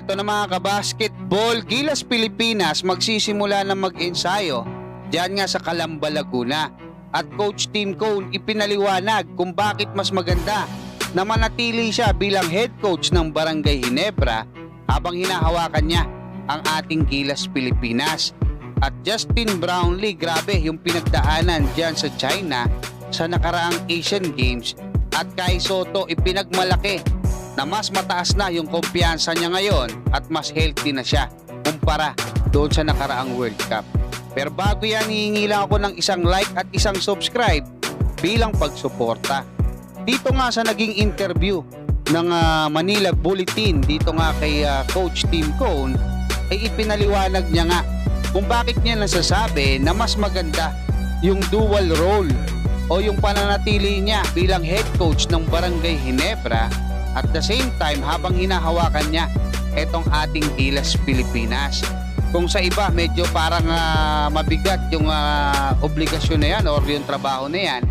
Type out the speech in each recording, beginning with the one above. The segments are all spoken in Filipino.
ito na mga kabasketball, Gilas Pilipinas magsisimula na mag-ensayo diyan nga sa Calamba, Laguna. At Coach Tim Cone ipinaliwanag kung bakit mas maganda na manatili siya bilang head coach ng Barangay Hinebra habang hinahawakan niya ang ating Gilas Pilipinas. At Justin Brownlee, grabe yung pinagdaanan diyan sa China sa nakaraang Asian Games at kay Soto ipinagmalaki na mas mataas na yung kumpiyansa niya ngayon at mas healthy na siya kumpara doon sa nakaraang World Cup. Pero bago yan, hihingi lang ako ng isang like at isang subscribe bilang pagsuporta. Dito nga sa naging interview ng ah, Manila Bulletin dito nga kay ah, Coach Tim Cone ay ipinaliwanag niya nga kung bakit niya nasasabi na mas maganda yung dual role o yung pananatili niya bilang head coach ng Barangay Hinebra at the same time habang hinahawakan niya itong ating Gilas Pilipinas. Kung sa iba medyo parang ah, mabigat yung ah, obligasyon na yan or yung trabaho na yan,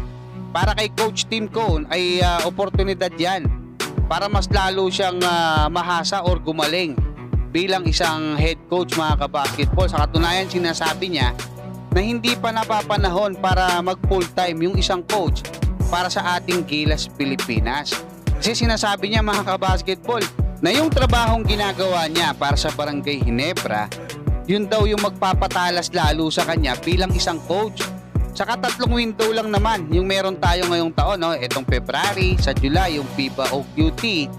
para kay Coach Tim Cone ay ah, oportunidad yan para mas lalo siyang ah, mahasa or gumaling bilang isang head coach mga kabasketball. Sa katunayan sinasabi niya na hindi pa napapanahon para mag full time yung isang coach para sa ating Gilas Pilipinas. Kasi sinasabi niya mga kabasketball na yung trabahong ginagawa niya para sa Barangay Hinebra, yun daw yung magpapatalas lalo sa kanya bilang isang coach. Saka tatlong window lang naman yung meron tayo ngayong taon, no? Itong February, sa July, yung FIBA OQT,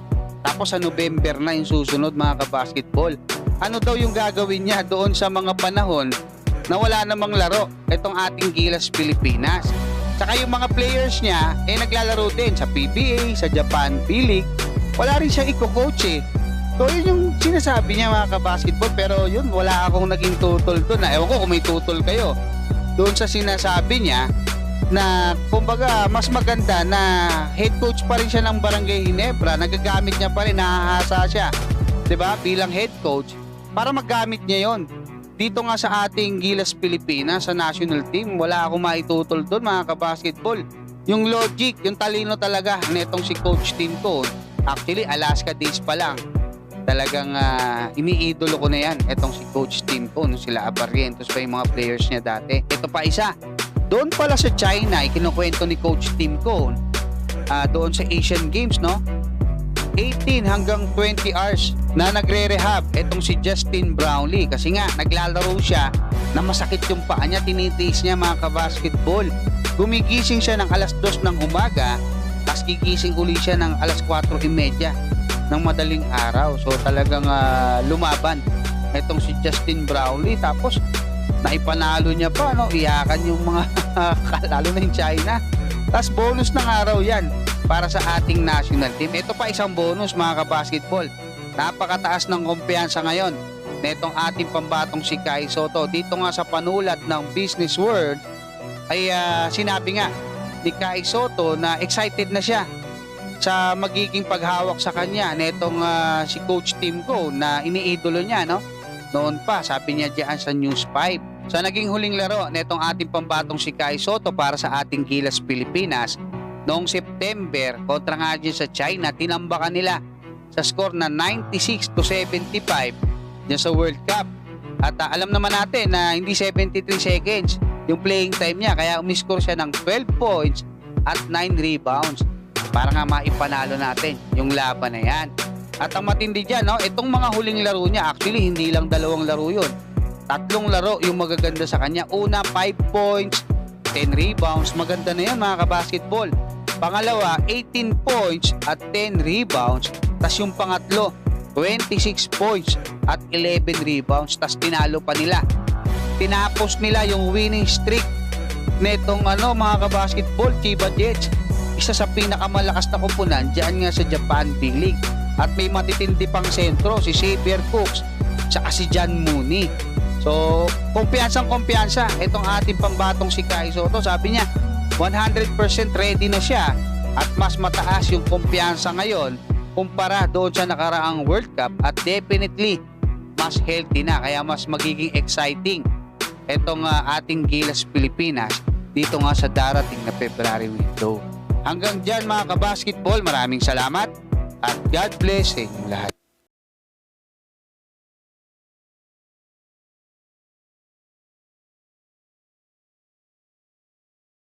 tapos sa November na yung susunod mga kabasketball. Ano daw yung gagawin niya doon sa mga panahon na wala namang laro itong ating Gilas Pilipinas. Saka yung mga players niya, eh naglalaro din sa PBA, sa Japan B-League. Wala rin siyang i-coach eh. So yun yung sinasabi niya mga kabasketball pero yun wala akong naging tutol doon. Ewan ko kung may tutol kayo. Doon sa sinasabi niya na kumbaga mas maganda na head coach pa rin siya ng Barangay Hinebra, nagagamit niya pa rin, nahahasa siya, 'di ba? Bilang head coach para magamit niya 'yon. Dito nga sa ating Gilas Pilipinas sa national team, wala akong maitutol doon mga kabasketball. Yung logic, yung talino talaga nitong si Coach Tim Cone. Actually, Alaska days pa lang. Talagang ah, iniidolo ko na yan, itong si Coach Tim Cone, sila Abarrientos pa yung mga players niya dati. Ito pa isa, doon pala sa China, ikinukwento ni Coach Tim Cone, ah, doon sa Asian Games, no? 18 hanggang 20 hours na nagre-rehab itong si Justin Brownlee. Kasi nga naglalaro siya na masakit yung paa niya, tinitiis niya mga kabasketball. Gumigising siya ng alas 2 ng umaga, tapos gigising uli siya ng alas 4.30 ng madaling araw. So talagang ah, lumaban itong si Justin Brownlee. Tapos naipanalo niya pa no? Iyakan yung mga lalo na yung China. Tapos bonus ng araw yan para sa ating national team. Ito pa isang bonus mga kabasketball napakataas ng kumpiyansa ngayon. Netong ating pambatong si Kai Soto dito nga sa panulat ng Business World ay ah, sinabi nga ni Kai Soto na excited na siya sa magiging paghawak sa kanya. Netong ah, si Coach Tim Ko na iniidolo niya no? Noon pa, sabi niya diyan sa News 5. Sa naging huling laro netong ating pambatong si Kai Soto para sa ating Gilas Pilipinas, noong September kontra nga dyan sa China, tinambakan nila sa score na 96 to 75 dyan sa World Cup. At ah, alam naman natin na hindi 73 seconds yung playing time niya, kaya umiscore siya ng 12 points at 9 rebounds para nga maipanalo natin yung laban na yan. At ang matindi dyan, no, itong mga huling laro niya, actually hindi lang dalawang laro yun. Tatlong laro yung magaganda sa kanya. Una, 5 points, 10 rebounds. Maganda na yan mga kabasketball. Pangalawa, 18 points at 10 rebounds. Tapos yung pangatlo, 26 points at 11 rebounds. Tapos tinalo pa nila. Tinapos nila yung winning streak netong ano mga kabasketball, Chiba Jets. Isa sa pinakamalakas na kupunan dyan nga sa Japan B-League. At may matitindi pang sentro, si Xavier Cooks, tsaka si John Mooney. So, kumpiyansang kumpiyansa itong ating pambatong si Kai Soto. Sabi niya, 100% ready na siya at mas mataas yung kumpiyansa ngayon kumpara doon sa nakaraang World Cup at definitely mas healthy na kaya mas magiging exciting itong ah, ating Gilas Pilipinas dito nga sa darating na February window. Hanggang dyan mga kabasketball, maraming salamat at God bless sa inyong lahat.